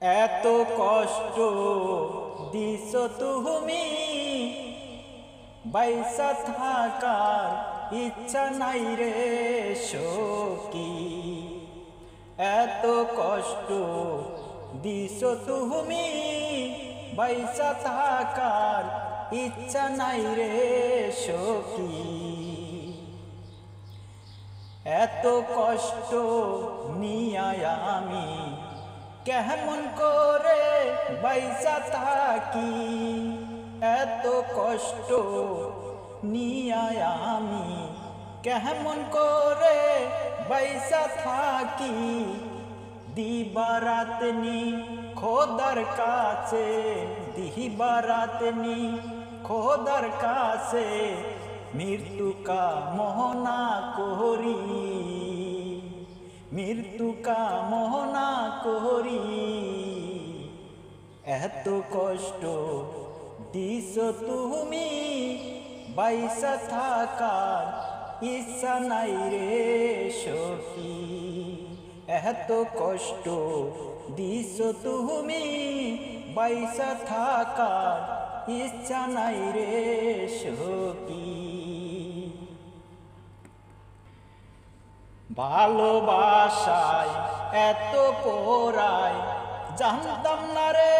এত কষ্ট দিস তুমি। বাইসা থাকার ইচ্ছা নাই রে সকি এত কষ্ট দিস তুমি। বাইসা থাকার ইচ্ছা নাই রে সকি এত কষ্ট নিয়ায় আমি কেমন করে বাইসা থাকি? এত কষ্ট নিয়ায় আমি কেমন করে বাইসা থাকি? দিবারাতনি খোদার কাছে দিবারাত নি খোদার কাছে, মৃত্যু কা মোহনা করি। মৃত্যু কা মোহনা করি। এত কষ্ট দিস তুমি, বাইসা থাকার ইচ্ছা নাই রে সখী। এত কষ্ট দিস তুমি, বাইসা থাকার ইচ্ছা নাই রে সখী। ভালোবাসায় এত পোরায় জানতাম না রে,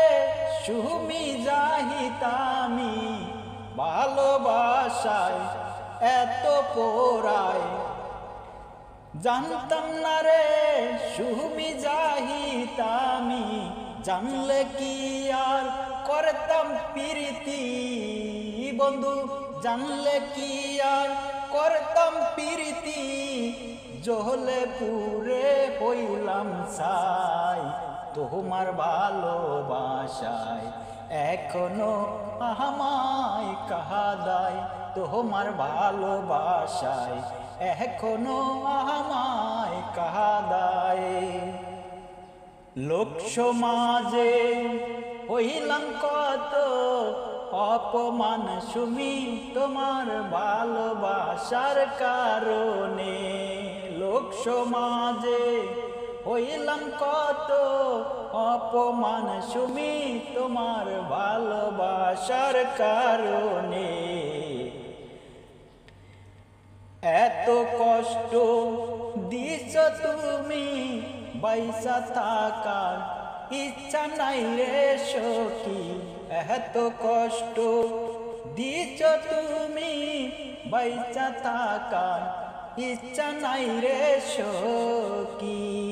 সুমি যাহিতামি ভালোবাসায় এত পোরায় জানতাম না রে, সুমি যাহিতামি জানলে কি আর করতাম প্রীতি? বন্ধু, জানলে কি আর করতাম প্রীতি? জহলে পুরে হইলাম সাই তোমার ভালোবাসায়। এখনও আমায় কাহাদায়, তোমার ভালোবাসায়। এখনও আমায় কাহাদায়। লোক সমাজে হইলাম কত অপমান সুমি তোমার ভালোবাসার কারণে। লোক সমাজে হইলাম কত অপমান সুমি তোমার ভালোবাসার কারণে। এত কষ্ট দিছ তুমি বাইসা থাকার ইচ্ছা নাই রে সখী। এত কষ্ট দিছ তুমি বাইচা থাকার ইচ্ছা নাই রে সখী।